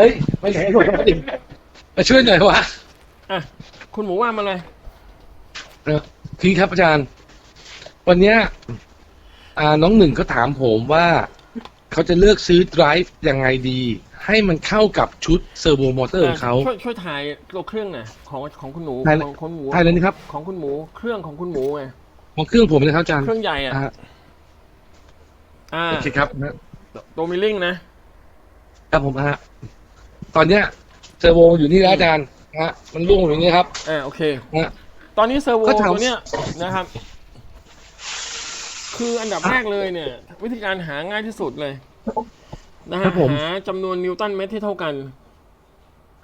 เฮ้ยไปไหนหลบมาดิมาช่วยหน่อยวะอะคุณหมูว่ามาเลยเออพี่ครับอาจารย์ วันเนี้ยอ่าน้องหนึ่งเขาถามผมว่า เขาจะเลือกซื้อ drive ยังไงดี ให้มันเข้ากับชุดเซอร์โวมอเตอร์ของเขา ช่วยช่วยถ่ายตัวเครื่องหน่อยของของคุณหมูถ่ายเลย ของคุณหมูถ่ายเลยนะครับ ของคุณหมูเครื่องของคุณหมูไงของเครื่องผมนะครับอาจารย์เครื่องใหญ่อะอ่าอ่าโอเคครับนะตัวมิลลิ่งนะครับผมฮะ ตอนเนี้ยเซอร์โวอยู่นี่แล้วอาจารย์นะฮะมันร่วงอยู่อย่างนี้ครับ อ่าโอเคนะฮะตอนนี้เซอร์โวก็ถาม ตัวเนี้ยนะครับ คืออันดับแรกเลยเนี่ย วิธีการหาง่ายที่สุดเลยนะคฮะรับผม หาจำนวนนิวตันเมตรที่เท่ากัน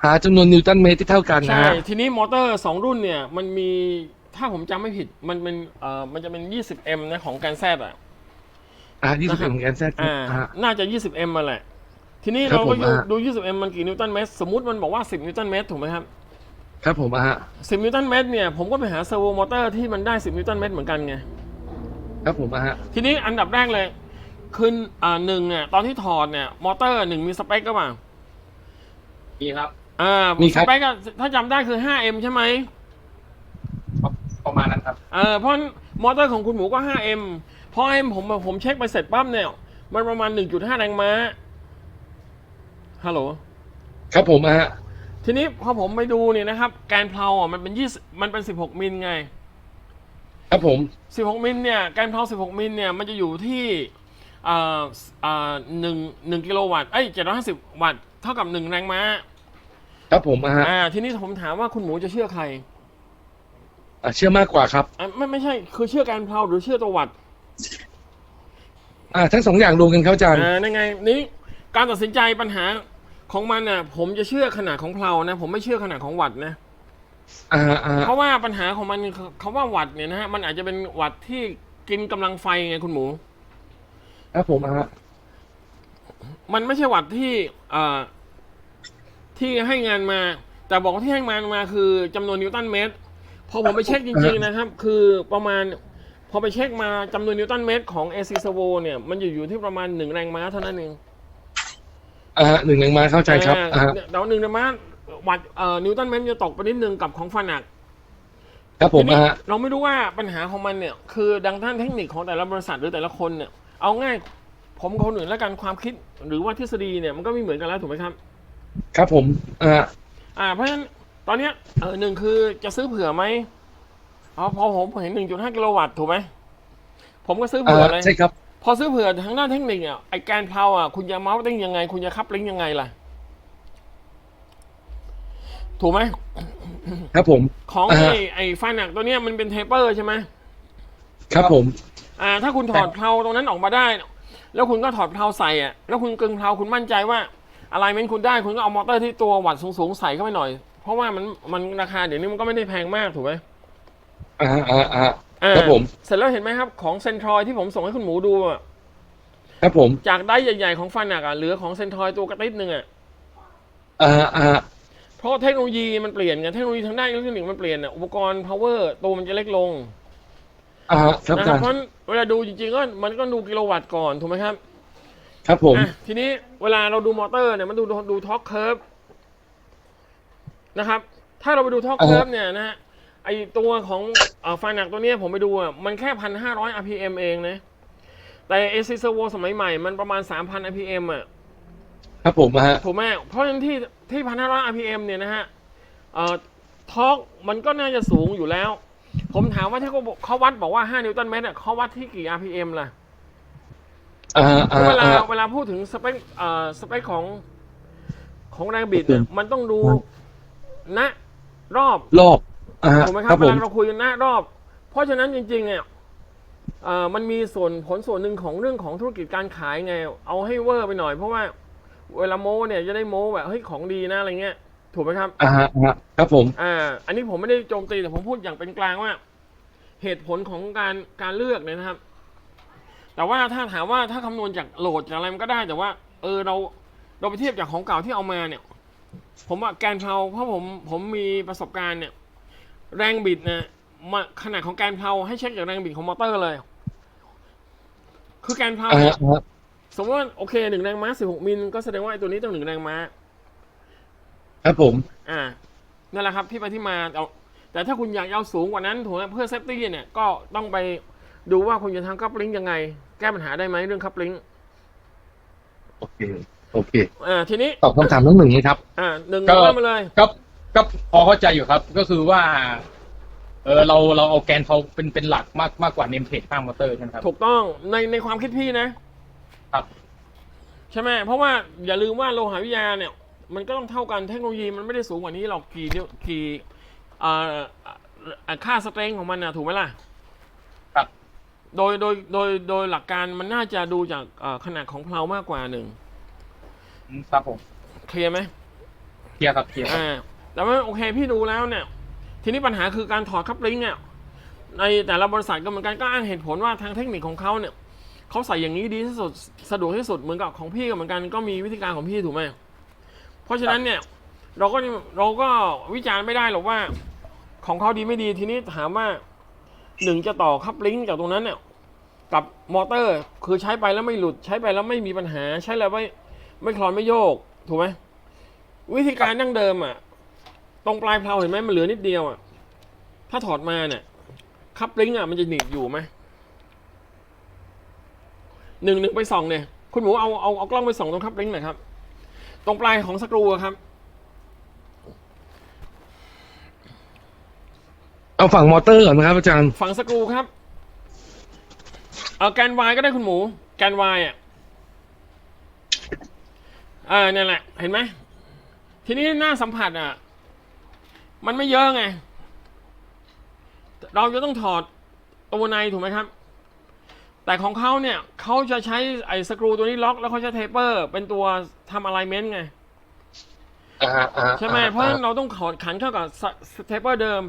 หาจำนวนนิวตันเมตรที่เท่ากันนะใช่ ฮะทีนี้มอเตอร์สองรุ่นเนี่ย มันมีถ้าผมจำไม่ผิด มันเป็นเอ่อมันจะเป็น 20M นะของการแซดอะ อ่ายี่สิบนะครับของแกนแซดอ่าฮะน่าจะ 20M มาแหละ ทีนี้ครับเราก็ผมดูอ่าดู 20M มันกี่นิวตันเมตร สมมุติมันบอกว่า 10 นิวตันเมตรถูกไหมครับ ครับผมอะฮะ10 นิวตันเมตรเนี่ย ผมก็ไปหาเซอร์โวมอเตอร์ที่มันได้ 10 นิวตันเมตรเหมือนกันไง ครับผมอะฮะทีนี้อันดับแรกเลยคืออ่าหนึ่งเนี่ยตอนที่ถอดเนี่ย มอเตอร์หนึ่งมีสเปคก็เปล่ามีครับ อ่ามีคสรับเปคอะถ้าจำได้คือ 5M ใช่ไหมประมาณนั้นครับ เออเพราะมอเตอร์ของคุณหมูก็ 5M เพราะ M ผมผมเช็คไปเสร็จปั๊บเนี่ย มันประมาณ 1.5 แรงม้า ฮัลโหล ครับผมอะฮะ ทีนี้พอผมไปดูเนี่ยนะครับ แกนเพลาอะมันเป็น20มันเป็น16มิลไง ครับผม16มิลเนี่ย แกนเพลา16มิลเนี่ย มันจะอยู่ที่อ่าอ่าหนึ่งหนึ่งกิโลวัตต์ เอ้ย750วัตต์ เท่ากับ1แรงม้า ครับผมอะฮะอ่า ทีนี้ผมถามว่าคุณหมูจะเชื่อใครอะเชื่อมากกว่าครับอะไม่ไม่ใช่ คือเชื่อแกนเพลาหรือเชื่อตัววัตต์ อ่าทั้งสองอย่างรวมกันครับอาจารย์ อ่านั่นไง นี่การตัดสินใจปัญหา ของมันน่ะ ผมจะเชื่อขนาดของเพลานะ ผมไม่เชื่อขนาดของวัตต์นะอ่าอ่าเพราะว่าปัญหาของมันคือคำว่าวัตต์เนี่ยนะฮะมันอาจจะเป็นวัตต์ที่กินกำลังไฟไงคุณหมูครับผมอะฮะมันไม่ใช่วัตต์ที่อ่าที่ให้งานมา แต่บอกว่าที่ให้งานมาคือจำนวนนิวตันเมตรพอผมไปเช็คจริง ๆ นะครับ คือประมาณ พอไปเช็คมาจำนวนนิวตันเมตรของ AC Servo เนี่ย มันอยู่อยู่ที่ประมาณหนึ่งแรงม้าเท่านั้นเอง อ่าฮะหนึ่งแรงม้าเข้าใจครับอ่าอ่าฮะเดี๋ยวหนึ่งแรงม้าวัตต์เอ่อนิวตันเมตรจะตกไปนิดนึงกับของฟานักครับผมทีนี้อะฮะเราไม่รู้ว่าปัญหาของมันเนี่ย คือดังท่านเทคนิคของแต่ละบริษัทหรือแต่ละคนเนี่ย เอาง่าย ผมกับคนอื่นแล้วกันความคิดหรือว่าทฤษฎีเนี่ยมันก็ไม่เหมือนกันแล้วถูกไหมครับ ครับผมอ่าฮะอ่า เพราะฉะนั้นตอนเนี้ยเออหนึ่งคือจะซื้อเผื่อไหมเอาพอผมเห็นหนึ่งจุดห้ากิโลวัตต์ถูกไหมผมก็ซื้ออ่าเผื่อฮะเลยใช่ครับ พอซื้อเผื่อทางด้านเทคนิคอะไอแกนเพลาอะคุณจะเมาส์ติ้งยังไง คุณจะคับลิงก์ยังไงล่ะ ถูกไหมครับผม ของอ่าไอฮะไอไฟหนักตัวเนี้ยมันเป็นเทปเปอร์ใช่ไหมครับผม อ่า ถ้าคุณถอดเพลาตรงนั้นออกมาได้ แล้วคุณก็ถอดเพลาใส่อะ แล้วคุณกึงเพลาคุณมั่นใจว่า อะไรเมนคุณได้คุณก็เอามอเตอร์ที่ตัววัตต์สูงๆใส่เข้าไปหน่อย เพราะว่ามันมันราคาเดี๋ยวนี้มันก็ไม่ได้แพงมากถูกไหมอ่าฮะอ่าฮะอ่าฮะอ่า ครับผม เสร็จแล้วเห็นไหมครับ ของเซนทรอยที่ผมส่งให้คุณหมูดูอะครับผม จากได้ใหญ่ ๆ ของฟันหนักอะเหลือของเซนทรอยตัวกระติดหนึ่งอะอ่าฮะอ่าฮะเพราะเทคโนโลยีมันเปลี่ยนไงเทคโนโลยีทางด้านอิเล็กทรอนิกส์มันเปลี่ยนอะอุปกรณ์ power ตัวมันจะเล็กลงอ่าฮะครับนะอาครัจาบรย์เพราะฉะนั้นเวลาดูจริงๆก็มันก็ดูกิโลวัตต์ก่อนถูกไหมครับ ครับผมอะทีนี้เวลาเราดูมอเตอร์เนี่ยมันดูดูท็อกเคิร์ฟนะครับ ถ้าเราไปดูท็อกเคิร์ฟเนี่ยนะฮะ ไอตัวของเอ่อไฟหนักตัวเนี้ยผมไปดูอะมันแค่พันห้าร้อย rpm เองนะ แต่ AC Servo สมัยใหม่มันประมาณ3,000 rpm อะครับผมอะฮะถูกไหมเพราะฉะนั้นที่ที่พันห้าร้อย rpm เนี่ยนะฮะเอ่อทอร์กมันก็น่าจะสูงอยู่แล้ว ผมถามว่าที่เขาบอกเขาวัดบอกว่า5นิวตันเมตรอะเขาวัดที่กี่ rpm ล่ะอ่าฮะอ่าเวฮะลาอ่าฮะเวลาพูดถึงสเปคเอ่อสเปคของของแรงบิดเนี่ยมันต้องดูณรอบรอบ อ่าฮะถูกไหมคครัรับบเวผมลาเราคุยกันณรอบ เพราะฉะนั้นจริงๆเนี่ยเอ่อมันมีส่วนผลส่วนหนึ่งของเรื่องของธุรกิจการขายไง เอาให้เวอร์ไปหน่อยเพราะว่าเวลาโม้เนี่ยจะได้โม้แบบเฮ้ยของดีนะอะไรเงี้ยถูกไหมครับ อ่าฮะอ่าฮะครับผม อ่า อันนี้ผมไม่ได้โจมตีแต่ผมพูดอย่างเป็นกลางว่า เหตุผลของการการเลือกเนี่ยนะครับ แต่ว่าถ้าถามว่าถ้าคำนวณจากโหลดจากอะไรมันก็ได้ แต่ว่า เออเราเราไปเทียบจากของเก่าที่เอามาเนี่ย ผมว่าแกนเพลาเพราะผมผมมีประสบการณ์เนี่ย แรงบิดเนี่ยมาขนาดของแกนเพลาให้เช็คจากแรงบิดของมอเตอร์เลย คือแกนเพลาอ่าเนี่ฮะยอ่าฮะสมมติว่าโอเคหนึ่งแรงม้าสิบหกมิลก็แสดงว่าไอ้ตัวนี้ต้องหนึ่งแรงม้า ครับผม อ่านั่นแหละครับที่ไปที่มาเอาแต่ถ้าคุณอยากเอาสูงกว่านั้นถูกไหมเพื่อเซฟตี้เนี่ยก็ต้องไปดูว่าคุณจะทำคัพลิงยังไง แก้ปัญหาได้ไหมเรื่องคัพลิงโอเคโอเคอ่าทีนี้ตอบคำถามน้องหนึ่งนี้ครับ อ่าหนึ่งก็ว่ามาเลยก็ ก็พอเข้าใจอยู่ครับ ก็คือว่า เออเราเราเอาแกนเขาเป็นเป็นหลักมากมากกว่าเนมเพจข้างมอเตอร์ใช่ไหมครับ ถูกต้องในในความคิดพี่นะครับ ใช่ไหมเพราะว่าอย่าลืมว่าโลหะวิทยาเนี่ย มันก็ต้องเท่ากันเทคโนโลยีมันไม่ได้สูงกว่านี้หรอกกี่นิ้วกี่อ่าอ่าค่าสเตรงของมันนะถูกไหมล่ะครับ โดยโดยโดยโดยหลักการมันน่าจะดูจากอ่าขนาดของเพลามากกว่าหนึ่งอืมครับผมเคลียร์ไหมเคลียร์ครับเคลียร์ครับ อ่า แต่ว่าโอเคพี่ดูแล้วเนี่ย ทีนี้ปัญหาคือการถอดคัพลิงก์เนี่ยในแต่ละบริษัทก็เหมือนกันก็อ้างเหตุผลว่าทางเทคนิคของเขาเนี่ยเขาใส่อย่างนี้ดีที่สุดสะดวกที่สุดเหมือนกับของพี่ก็เหมือนกันก็มีวิธีการของพี่ถูกไหมเพราะฉะนั้นเนี่ยเราก็เราก็วิจารณ์ไม่ได้หรอกว่า ของเขาดีไม่ดีทีนี้ถามว่าหนึ่งจะต่อคัพลิงก์จากตรงนั้นเนี่ยกับมอเตอร์คือใช้ไปแล้วไม่หลุดใช้ไปแล้วไม่มีปัญหาใช้แล้วไม่ไม่คลอนไม่โยกถูกไหมวิธีการดั้งเดิมอะ ตรงปลายเพลาเห็นไหมมันเหลือนิดเดียวอะ ถ้าถอดมาเนี่ยคัพลิงก์อะมันจะหนีบอยู่ไหมหนึ่งหนึ่งไปส่องเนี่ยคุณหมูเอาเอาเอากล้องไปส่องตรงคัพลิงก์หน่อยครับ ตรงปลายของสกรูอะครับ เอาฝั่งมอเตอร์ก่อนนะครับอาจารย์ ฝั่งสกรูครับ เอาแกนวายก็ได้คุณหมู แกนวายอะอ่าเนี่ยแหละ เห็นไหมทีนี้หน้าสัมผัสอะ มันไม่เยอะไง เราจะต้องถอดตัวในถูกไหมครับ แต่ของเขาเนี่ยเขาจะใช้ไอ้สกรูตัวนี้ล็อกแล้วเขาใช้เทปเปอร์ เป็นตัวทำอะไลเมนต์ไงอ่าอ่าใช่ไหมอ่เพราะฉะนั้นเราต้องขอขันเข้ากับสเทปเปอร์เดิม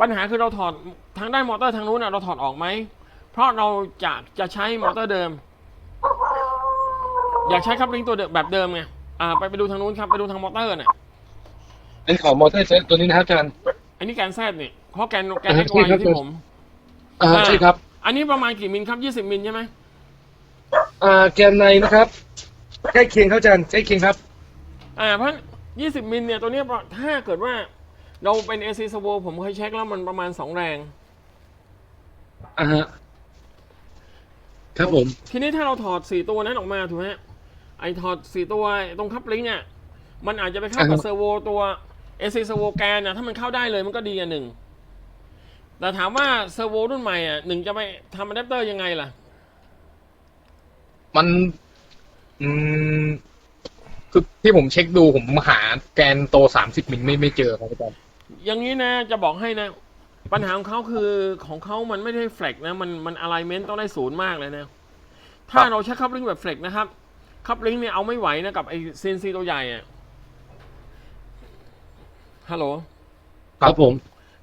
ปัญหาคือเราถอดทางด้านมอเตอร์ทางนู้นนะเราถอดออกไหม เพราะเราจะจะใช้มอเตอร์เดิม อยากใช้คัพลิงก์ตัวเดิมแบบเดิมไงอ่าไปไปดูทางนู้นครับไปดูทางมอเตอร์น่ะ เป็นของมอเตอร์เซตตัวนี้นะครับอาจารย์ อันนี้แกนแซดนี่เพราะแกนแกนอ่าเอ็กวายใช่ครับที่ผมอ่าอ่าใช่ครับ อันนี้ประมาณกี่มิลครับยี่สิบมิลใช่ไหมอ่าแกนในนะครับ ใกล้เคียงครับอาจารย์ใกล้เคียงครับ อ่าเพราะยี่สิบมิลเนี่ยตัวเนี้ยถ้าเกิดว่า เราเป็น AC s w o ผมเคยเช็คแล้วมันประมาณสองแรงอ่าฮะครับผม ทีนี้ถ้าเราถอดสี่ตัวนั้นออกมาถูกไหมฮะไอถอดสี่ตัวตรงคัพลิงก์อะมันอาจจะไปเข้ากับอ่าฮะเซอร์โวตัว เอซีเซอร์โวแกนนะถ้ามันเข้าได้เลยมันก็ดีอันหนึ่งแต่ถามว่าเซอร์โวรุ่นใหม่อะหนึ่งจะไปทำอะแดปเตอร์ยังไงล่ะ มัน อืมคือที่ผมเช็คดูผมหาแกนโตสามสิบมิลไม่ไม่เจอครับอาจารย์อย่างนี้นะจะบอกให้นะ ปัญหาของเขาคือของเขามันไม่ได้แฟลกนะ มันมันอะไลเมนต์ต้องได้ศูนย์มากเลยนะ ถ้าเราใช้คัพลิงก์แบบแฟลกนะครับคัพลิงก์เนี่ยเอาไม่ไหวนะกับไอซีนซีตัวใหญ่อะ ฮัลโหล ครับผม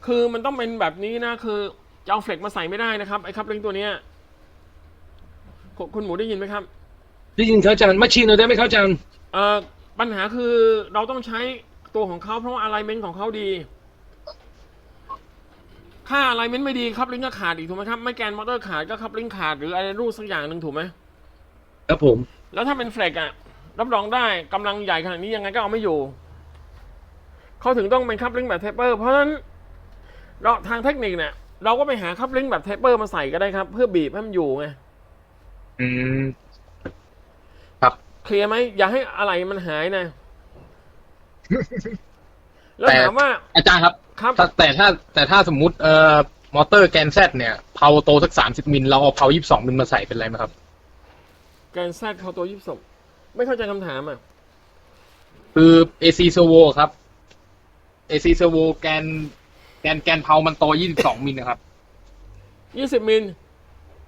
คือมันต้องเป็นแบบนี้นะ คือจะเอาเฟล็กมาใส่ไม่ได้นะครับ ไอ้คัพลิงก์ตัวเนี้ยคุคุณหมูได้ยินไหมครับ ได้ยินครับอาจารย์มาชีนเราได้ไหมครับอาจารย์เอ่อปัญหาคือเราต้องใช้ตัวของเขาเพราะว่าอะไลเมนต์ของเขาดี ถ้าอะไลเมนต์ไม่ดีคัพลิงก์ก็ขาดอีกถูกไหมครับ ไม่แกนมอเตอร์ขาดก็คัพลิงก์ขาดหรืออะไรรูปสักอย่างหนึ่งถูกไหมครับผม แล้วถ้าเป็นเฟลกอะรับรองได้กำลังใหญ่ขนาดนี้ยังไงก็เอาไม่อยู่ เขาถึงต้องเป็นคัพลิงก์แบบเทปเปอร์เพราะฉะนั้นเราทางเทคนิคเนี่ยเราก็ไปหาคัพลิงก์แบบเทปเปอร์มาใส่ก็ได้ครับ เพื่อบีบให้มันอยู่ไงอืมเคลียร์ไหมอย่าให้อะไรมันหายนะ แล้วแต่ถามว่า อาจารย์ครับครับ ถ้าแต่ถ้าแต่ถ้าสมมุติเอ่อมอเตอร์แกนแซดเนี่ยเพาโตสักสามสิบมิลเราเอาเพายี่สิบสองมิลมาใส่เป็นไรไหมครับ แกนแซดเขาตัวยิบศพไม่เข้าใจคำถามอะ คือ AC Servo ครับ AC Servo แกนแกนแกนเพามันโตยี่สิบสองมิลนะครับยี่สิบมิล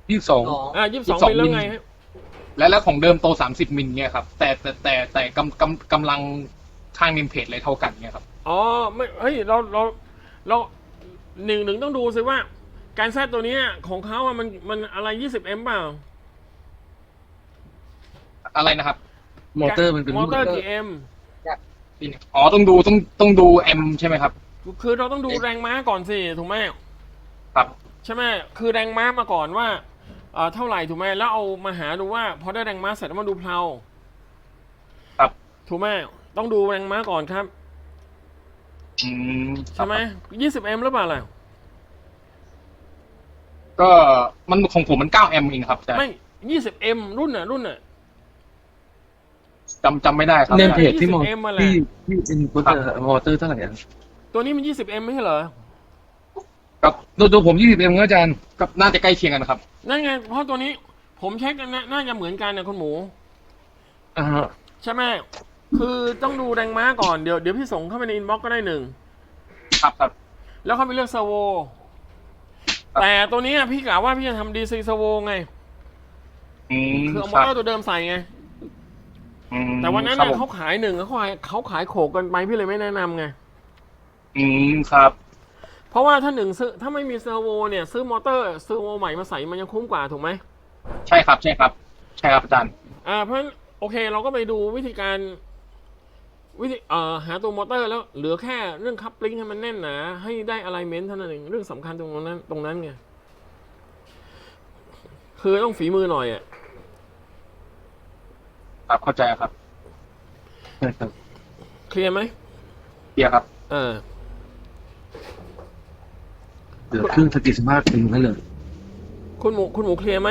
ยี่สิบสองอ่ายี่สิบสอง22มิลแล้วไงฮะแล้วแล้วของเดิมโตสามสิบมิลเนี่ยครับ แต่แต่แต่แต่กำกำกำลังข้างเนมเพจเลยเท่ากันเนี่ยครับ อ๋อไม่เฮ้ยเราเราเราหนึ่งหนึ่งต้องดูสิว่า การแซดตัวเนี้ยของเขาอะมันมันอะไรยี่สิบเอ็มเปล่า อะไรนะครับ มอเตอร์มันเป็นมอเตอร์กี่เอ็ม อ๋อต้องดูต้องต้องดู M ใช่ไหมครับ คือเราต้องดูแรงม้าก่อนสิถูกไหมครับ ใช่ไหมคือแรงม้ามาก่อนว่าเอ่อเท่าไหร่ถูกไหมแล้วเอามาหาดูว่าพอได้แรงม้าเสร็จแล้วมาดูเพลาครับ ถูกไหมต้องดูแรงม้าก่อนครับอืมใช่ไหมยี่สิบเอ็มหรือเปล่าล่ะก็มันของผมมันเก้าแอมป์เองครับแต่ไม่ยี่สิบเอ็มรุ่นน่ะรุ่นน่ะ จำจำไม่ได้ครับเนมเพจที่มอง 20M มาแหละที่ที่เป็นมอเตอร์มอเตอร์เท่าไหร่อะตัวนี้มันยี่สิบเอ็มไม่ใช่เหรอ กับตัวตัวผมยี่สิบเอ็มครับอาจารย์กับน่าจะใกล้เคียงกันครับนั่นไง เพราะตัวนี้ผมเช็คกันนะน่าจะเหมือนกันนะคุณหมู อ่าฮะใช่ไหม คือต้องดูแรงม้าก่อน เดี๋ยวเดี๋ยวพี่ส่งเข้าไปในอินบ็อกก็ได้หนึ่ง ครับครับ แล้วเขาไปเลือกเซอร์โว ครับ แต่ตัวนี้พี่กล่าวว่าพี่จะทำดีซีเซอร์โวไง อืมคือเอามคอรับเตอร์ตัวเดิมใส่ไง อืมแต่วันนั้นครับน่ะผมเขาขายหนึ่งเขาขายเขาขายโขกกันไปพี่เลยไม่แนะนำไง อืมครับ เพราะว่าถ้าหนึ่งซื้อถ้าไม่มีเซอร์โวเนี่ย ซื้อมอเตอร์เซอร์โวใหม่มาใส่มันยังคุ้มกว่าถูกไหมใช่ครับ ใช่ครับ ใช่ครับอาจารย์อ่าเพราะฉะนั้นโอเคเราก็ไปดูวิธีการวิธีเอ่อหาตัวมอเตอร์แล้วเหลือแค่เรื่องคัพลิงให้มันแน่นหนาให้ได้อะไลเมนต์เท่านั้นเองเรื่องสำคัญตรงนั้นตรงนั้นไงคือต้องฝีมือหน่อยอะ ครับเข้าใจครับใช่ครับเคลียร์ไหมเดียวครับเออเหลือเครื่องสกิสมาร์ทเป็นนั่นเลยคุณหมูคุณหมูเคลียร์ไหม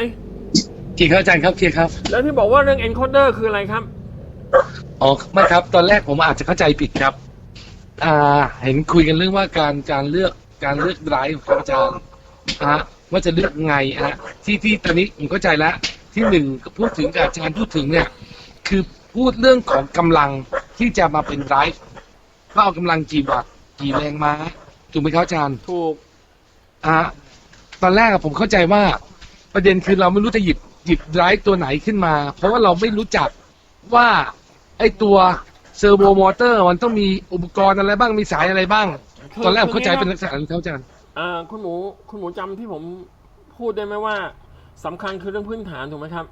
เคลียร์ครับอาจารย์ครับเคลียร์ครับ แล้วที่บอกว่าเรื่อง encoder คืออะไรครับ อ๋อไม่ครับ ตอนแรกผมอาจจะเข้าใจผิดครับ อ่า เห็นคุยกันเรื่องว่าการการเลือกการเลือกไดรฟ์ครับอาจารย์ฮะว่าจะเลือกไงฮะที่ที่ตอนนี้ผมเข้าใจแล้ว ที่หนึ่งก็พูดถึงกับอาจารย์พูดถึงเนี่ย คือพูดเรื่องของกำลังที่จะมาเป็นไดรฟ์ว่าเอากำลังกี่วัตต์กี่แรงม้าถูกไหมครับอาจารย์ถูกอะตอนแรกอะผมเข้าใจว่า ประเด็นคือเราไม่รู้จะหยิบหยิบไดรฟ์ตัวไหนขึ้นมา เพราะว่าเราไม่รู้จักว่าไอตัวเซอร์โวมอเตอร์มันต้องมีอุปกรณ์อะไรบ้างมีสายอะไรบ้างคือตอนแรกผมเข้าใจคือเป็นลักษณะนี้ครับอาจารย์อ่าคุณหมูคุณหมูจำที่ผมพูดได้ไหมว่าสำคัญคือเรื่องพื้นฐานถูกไหมครับ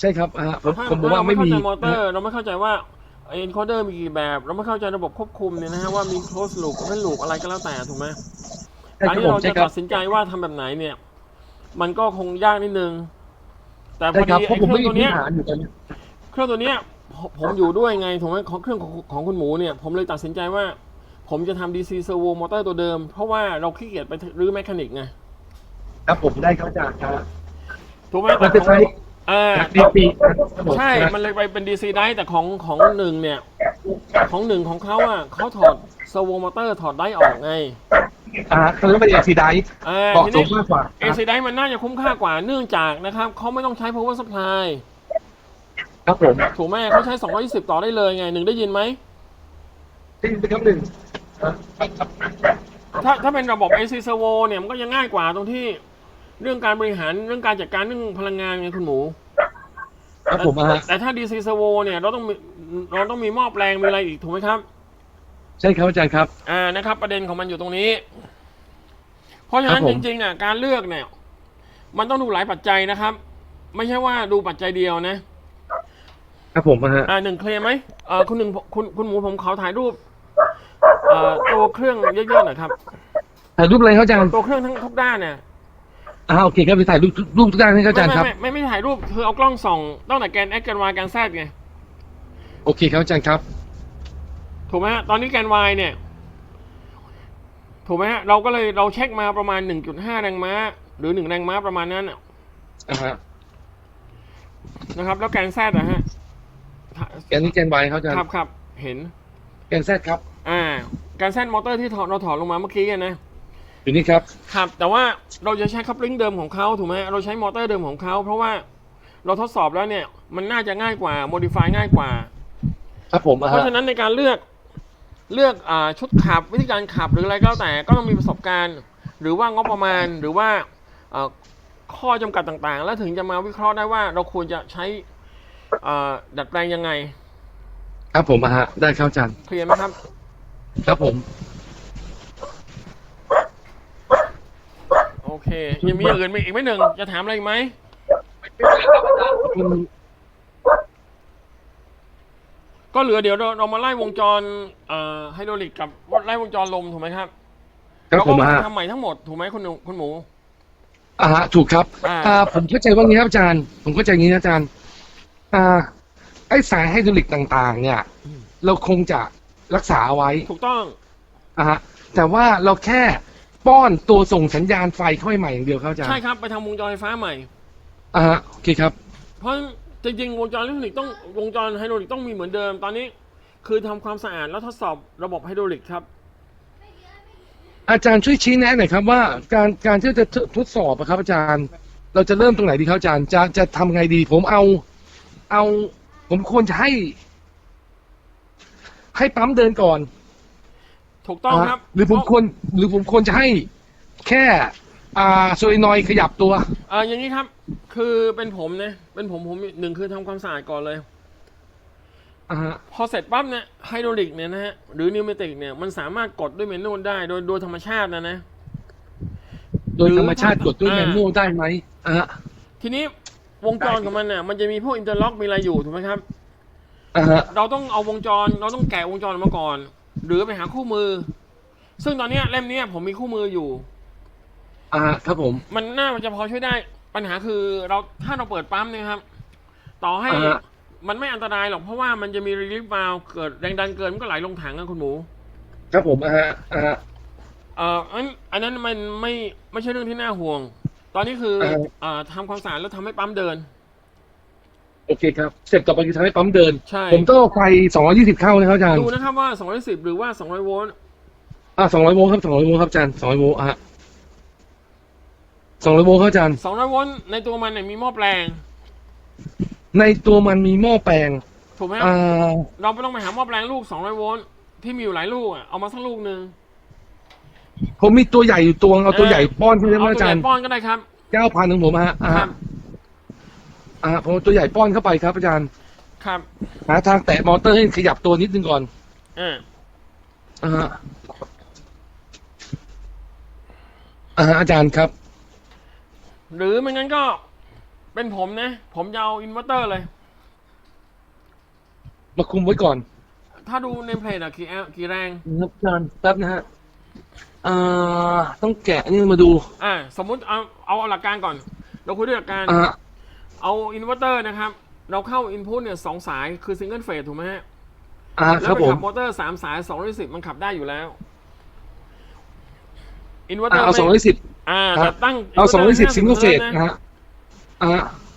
ใช่ครับอะผมถ้าผมบอกถ้าว่าเราไม่ไม่เข้ามีใจมอเตอร์เราไม่เข้าใจว่าเอ็นคอร์เดอร์มีกี่แบบ เราไม่เข้าใจระบบควบคุมเนี่ยนะฮะว่ามี close loop open loop อะไรก็แล้วแต่ถูกไหมใช่คการรับที่ผมเราใช่จะครัตับ ดสินใจว่าทำแบบไหนเนี่ย มันก็คงยากนิดนึง แต่พใช่อครับดีเพราะไอ้ผมเครื่ไม่องมีตัวพื้เนี้นย ฐานอยู่ตอนนี้ เครื่องตัวเนี้ยผมผมอยู่ด้วยไงถูกไหมของเครื่องของของคุณหมูเนี่ย ผมเลยตัดสินใจว่า ผมจะทำ DC servo motor ตัวเดิม เพราะว่าเราขี้เกียจไปรื้อแมคานิกไง ครับผมได้ครับอาจารย์ครับถูกไหมมันจะใช้ เออดีปีครับผมใช่ มันเลยไปเป็น DC ได้แต่ของของหนึ่งเนี่ย ของหนึ่งของเขาอะเขาถอดเซอร์โวมอเตอร์ถอดได้ออกไงอ่าตอนนั้นเป็นเอซีไดเออเหมาะทีสมนี้มากกว่าเอซีได้มันน่าจะคุ้มค่ากว่าเนื่องจากนะครับเขาไม่ต้องใช้ power supply ครับผมถูกไหมเขาใช้ 220 ต่อได้เลยไงหนึ่งได้ยินไหมได้ยินไหมครับหนึ่งถ้าถ้าเป็นระบบ AC servo เนี่ยมันก็ยังง่ายกว่าตรงที่เรื่องการบริหารเรื่องการจัดการเรื่องพลังงานไงคุณหมูครับผมอะแต่ถ้า DC servo เนี่ยเราต้องมีเราต้องมีหม้อแปลงมีอะไรอีกถูกไหมครับ ใช่ครับอาจารย์ครับ อ่านะครับ ประเด็นของมันอยู่ตรงนี้ เพราะฉะนั้นครับผจมริงๆอะการเลือกเนี่ย มันต้องดูหลายปัจจัยนะครับ ไม่ใช่ว่าดูปัจจัยเดียวนะ ครับผมอะฮะอ่าหนึ่งเคลียร์ไหมเอ่อคุณหนึ่งคุณคุณหมูผมขอถ่ายรูปเอ่อตัวเครื่องเยอะๆหน่อยครับถ่ายรูปอะไรครับอาจารย์ตัวเครื่องทั้งทุกด้านเนี่ย อ่าโอเคครับไปถ่ายรูปรูปทุกด้านให้ครับอาจารย์ครับไม่ไม่ไม่ไม่ถ่ายรูปคือเอากล้องส่องตั้งแต่แกน x แกน y แกน z ไงโอเคครับอาจารย์ครับ ถูกไหมฮะตอนนี้แกน y เนี่ย ถูกไหมฮะเราก็เลยเราเช็คมาประมาณ 1.5 แรงม้า หรือ 1 แรงม้าประมาณนั้นน่ะอ่าฮะนะครับ แล้วแกน z นะฮะแกนนี้แกนไวครับอาจารย์ครับครับเห็นแกนแซดครับ อ่าแกน z มอเตอร์ที่ถอดเราถอดลงมาเมื่อกี้อะนะ อยู่นี่ครับ ครับ แต่ว่าเราจะใช้คัพลิงเดิมของเขาถูกไหมเราใช้มอเตอร์เดิมของเขาเพราะว่าเราทดสอบแล้วเนี่ย มันน่าจะง่ายกว่า modify ง่ายกว่า ครับผมอะเพฮะราะฉะนั้นในการเลือกเลือกอาชุดขับวิธีการขับหรืออะไรก็แล้วแต่ก็ต้องมีประสบการณ์ หรือว่างบประมาณหรือว่าอ่าข้อจำกัดต่างๆ แล้วถึงจะมาวิเคราะห์ได้ว่าเราควรจะใช้อ่าดัดแปลงยังไง ครับผมอะฮะได้ครับอาจารย์เคลียร์ไหมครับ ครับผม โอ เคยังมีอย่างอื่นมีอีกไหมหนึ่งจะถามอะไรอีกไหมอืมก็เหลือเดี๋ยวเราเรามาไล่วงจรอ่าไฮดรอลิกกับไล่วงจรลมถูกไหมครับครับเราผก็มอะฮะทำใหม่ทั้งหมดถูกไหมคุณหนูคุณหมูอ่าฮะถูกครับอ่าอ่าผมเข้าใจว่างี้ครับอาจารย์ ผมเข้าใจงี้นะอาจารย์ อ่า ไอ้สายไฮดรอลิกต่าง ๆ เนี่ย เราคงจะรักษาเอาไว้ ถูกต้องอะฮะแต่ว่าเราแค่ ป้อนตัวส่งสัญญาณไฟเข้าไปใหม่อย่างเดียวครับอาจารย์ใช่ครับไปทำวงจรไฟฟ้าใหม่ อ่าฮะโอเคครับ เพราะจริงๆวงจรอิเล็กทรอนิกส์ต้องวงจรไฮดรอลิกต้องมีเหมือนเดิมตอนนี้ คือทำความสะอาดแล้วทดสอบระบบไฮดรอลิกครับ อาจารย์ช่วยชี้แนะหน่อยครับว่าการการที่จะทดสอบอะครับ อาจารย์ เราจะเริ่มตรงไหนดีครับอาจารย์จะจะทำไงดี ผมเอา เอา ผมควรจะให้ ให้ปั๊มเดินก่อน ถูกต้องครับอ่าหรือผมควรหรือผมควรจะให้แค่อ่าโซลินอยด์ขยับตัวเอออย่างนี้ครับ คือเป็นผมนะเป็นผมผมหนึ่งคือทำความสะอาดก่อนเลย อ่าฮะพอเสร็จปั๊บเนี่ยไฮดรอลิกเนี่ยนะฮะหรือนิวเมติกเนี่ยมันสามารถกดด้วยเมนูได้โดยโดยธรรมชาตินะนะ โดยธรรมชาติกดด้วยอ่าแมนนวลได้ไหมอ่าฮะทีนี้วงจรของมันเนี่ยมันจะมีพวกอินเตอร์ล็อกมีอะไรอยู่ถูกไหมครับ อ่าฮะ เราต้องเอาวงจร เราต้องแกะวงจรออกมาก่อน หรือไปหาคู่มือ ซึ่งตอนเนี้ยเล่มเนี้ยผมมีคู่มืออยู่ อ่าฮะครับผม มันน่าจะพอช่วยได้ ปัญหาคือเราถ้าเราเปิดปั๊มเนี่ยครับ ต่อให้อ่าฮะ มันไม่อันตรายหรอกเพราะว่ามันจะมีรีลิฟวาลเกิดแรงดันเกินมันก็ไหลลงถังนะคุณหมู ครับผมอ่าฮะอ่าฮะ เอ่ออันอันนั้นมันไม่ไม่ใช่เรื่องที่น่าห่วง ตอนนี้คือเออ เอ่อทำความสะอาดแล้วทำให้ปั๊มเดิน โอเคครับสเต็ปต่อไปคือทำให้ปั๊มเดิน ใช่ ผมต้องเอาไฟ 220 เข้านะครับอาจารย์ดูนะครับว่า 210 หรือว่า 200 โวลต์อ่า200โวลต์ครับ200โวลต์ครับอาจารย์200โวลต์อะ200โวลต์ครับอาจารย์ 200 โวลต์ในตัวมันเนี่ยมีหม้อแปลง ในตัวมันมีหม้อแปลงถูกไหมอ่าเราไม่ต้องไปหาหม้อแปลงลูก 200 โวลต์ที่มีอยู่หลายลูกอะเอามาสักลูกหนึ่งผมมีตัวใหญ่อยู่ตัวเอาตัวใหญ่ป้อนขึ้นได้ไหมเอาอาตัวจาใหรญ่ย์ป้อนก็ได้ครับ 9,000ของผมฮะอ่าครัฮะบ อ่าผมเอาตัวใหญ่ป้อนเข้าไปครับอาจารย์ครับหาทางแตะมอเตอร์ให้ขยับตัวนิดนึงก่อนอ่าอ่าฮะอ่าฮะอาจารย์ครับหรือไม่งั้นก็เป็นผมนะ ผมจะเอาอินเวอร์เตอร์เลย มาคุมไว้ก่อนถ้าดูในเพลทอะกี่แอมป์กี่แรง นะครับอาจารย์แป๊บนะฮะอ่าต้องแกะนี่มาดูอ่าสมมุติเอาเอาหลักการก่อน เราคุยด้วยหลักการ อ่า เอาอินเวอร์เตอร์นะครับ เราเข้าอินพุตเนี่ยสองสายคือซิงเกิลเฟสถูกไหมฮะอ่าแล้ครัวบไปผมขับมอเตอร์สามสายสองร้อยสิบมันขับได้อยู่แล้วอินเวอร์เตออ่าร์เอาสองร้อยสิบ อ่าครัแต่บตั้ง เอาสองร้อยสิบ50ซิงเกิลเฟสฮิร์ตนะฮะอ่า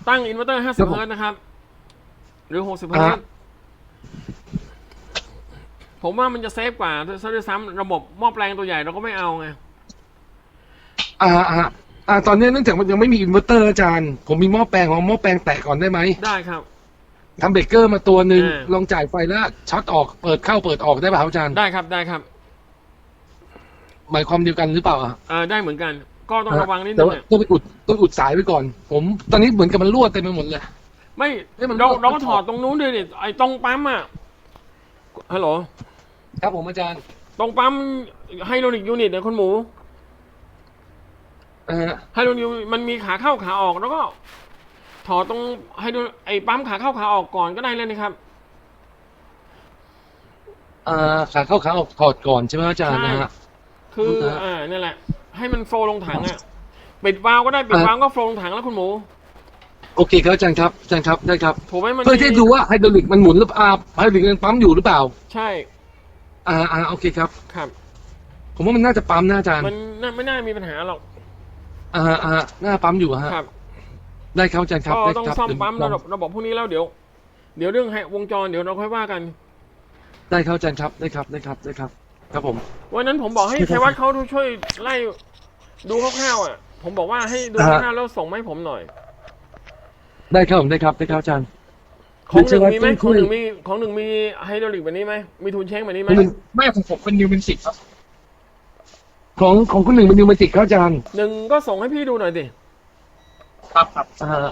ตั้งอินเวอร์เตอร์ห้าคสิรับบผม เฮิร์ตนะครับ หรือหกสิบอ่าเฮิร์ตผมว่ามันจะเซฟกว่าซะด้วยซ้ำระบบหม้อแปลงตัวใหญ่เราก็ไม่เอาไง อ่าอ่า อ่าตอนนี้เนื่องจากมันยังไม่มีอินเวอร์เตอร์อาจารย์ ผมมีหม้อแปลงของหม้อแปลงแตะก่อนได้ไหมได้ครับ ทำเบรกเกอร์มาตัวหนึ่งอ่า ลองจ่ายไฟแล้วช็อตออกเปิดเข้าเปิดออกได้ป่ะครับอาจารย์ได้ครับได้ครับหมายความเดียวกันหรือเปล่าอะเออได้เหมือนกัน ก็ต้องระวังนิดแต่นึงว่าอะต้องไปอุดต้องอุดสายไว้ก่อน ผมตอนนี้เหมือนกับมันรั่วเต็มไปหมดเลย ไม่เอ้ยมันเรารั่วเราก็ถอดตรงนู้นด้วยดิไอ้ตรงปั๊มอะฮัลโหลครับผมอาจารย์ ตรงปั๊มไฮโดรลิกยูนิตเนี่ยคุณหมูอ่า ไฮโดรลิกมันมีขาเข้าขาออกแล้วก็ ถอดตรงไฮโดรไอ้ปั๊มขาเข้าขาออกก่อนก็ได้เลยนะครับอ่าขาเข้าขาออกถอดก่อนใช่ไหมอาจารย์ใช่นะฮะคือครับอ่านี่นแหละ ให้มันโฟลว์ลงถังอะปิดวาล์วก็ได้ปิดอ่าวาล์วก็โฟลว์ลงถังแล้วคุณหมูโอเคครับอาจารย์ครับอาจารย์ครับได้ครับถูกไหมมันเพื่อที่จะดูว่าไฮดรอลิกมันหมุนหรือเปล่าไฮดรอลิกมันปั๊มอยู่หรือเปล่า ใช่ อ่าอ่าโอเคครับครับ ผมว่ามันน่าจะปั๊มนะอาจารย์มันน่าไม่น่ามีปัญหาหรอก อ่าอ่าหน้าปั๊มอยู่ฮะครับได้ครับอาจารย์ครับก็ได้ต้องครับซ่อมเดี๋ยวปั๊มระบบระบบพวกนี้แล้วเดี๋ยว เดี๋ยวเรื่องให้วงจรเดี๋ยวเราค่อยว่ากัน ได้ครับอาจารย์ครับได้ครับได้ครับได้ครับ ครับผม วันนั้นผมบอกให้ครับชัยวัฒน์เขาช่วยไล่ดูคร่าวๆอะ ผมบอกว่าให้ดูอ่าคร่าวๆแล้วส่งมาให้ผมหน่อย ได้ครับผมได้ครับได้ครับอาจารย์ ของหนึ่งมีไหมชัยวัฒน์ของหนึ่งช่วยมีของหนึ่งมีไฮดรอลิกแบบนี้ไหมมีทุนเช้งแบบนี้ไหมคุณหนึ่งไม่ของผมเป็นนิวเป็นสิบครับ ของของคุณหนึ่งเป็นนิวมาติกครับอาจารย์หนึ่งก็ส่งให้พี่ดูหน่อยสิครับครับอ่า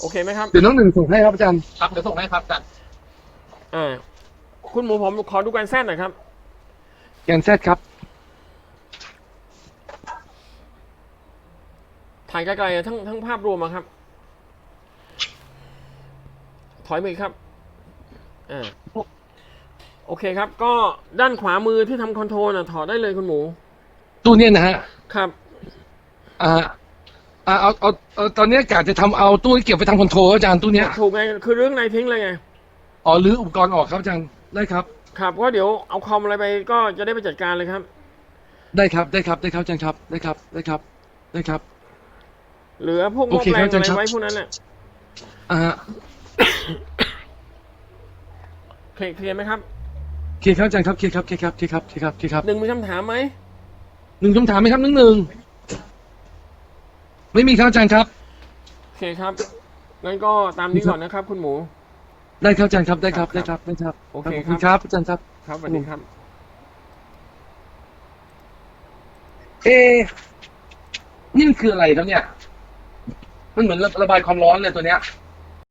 โอเคไหมครับเดี๋ยวน้องหนึ่งส่งให้ครับอาจารย์ครับเดี๋ยวส่งให้ครับอาจารย์อ่าคุณหมูผมขอดูการแซดหน่อยครับแกนแซดครับถ่ายไกลๆอะทั้งทั้งภาพรวมอะครับ ถอยไปอีกครับอ่า โอเคครับ ก็ด้านขวามือที่ทำคอนโทรลน่ะถอดได้เลยคุณหมู ตู้เนี้ยนะฮะครับอ่าอ่าเอาเอาเอาตอนเนี้ยกะจะทำเอาตู้ที่เก็บไปทำคอนโทรลอาจารย์ตู้เนี้ยถูกไงคือเรื่องในทิ้งเลยไง อ๋อรื้ออุปกรณ์ออกครับอาจารย์ได้ครับ ครับก็เดี๋ยวเอาคอมอะไรไปก็จะได้ไปจัดการเลยครับ ได้ครับได้ครับได้ครับอาจารย์ครับได้ครับได้ครับได้ครับ เหลือพวกหโอม้อเคแปลครังบอาจารอะย์ไรครับ ไว้พวกนั้นน่ะอ่าฮะเคลียร์เคลียร์ไหมครับ เคลียร์ครับอาจารย์ครับเคลียร์ครับเคลียร์ครับเคลียร์ครับเคลียร์ครับเคลียร์ครับหนึ่งมีคำถามไหมหนึ่งคำถามไหมครับหนึ่งหนึ่งไม่มีครับอาจารย์ครับ โอเคครับงั้นก็ตามนี้ก่อนนะครับ คุณหมู ได้ครับอาจารย์ครับได้ครับครับได้ครับได้ครับโอเคขอบครัคุบณครับอาจารย์ครับ ครับสวัสดีครับ เอะนี่มันคืออะไรครับเนี่ย มันเหมือนระบายความร้อนเลยตัวเนี้ย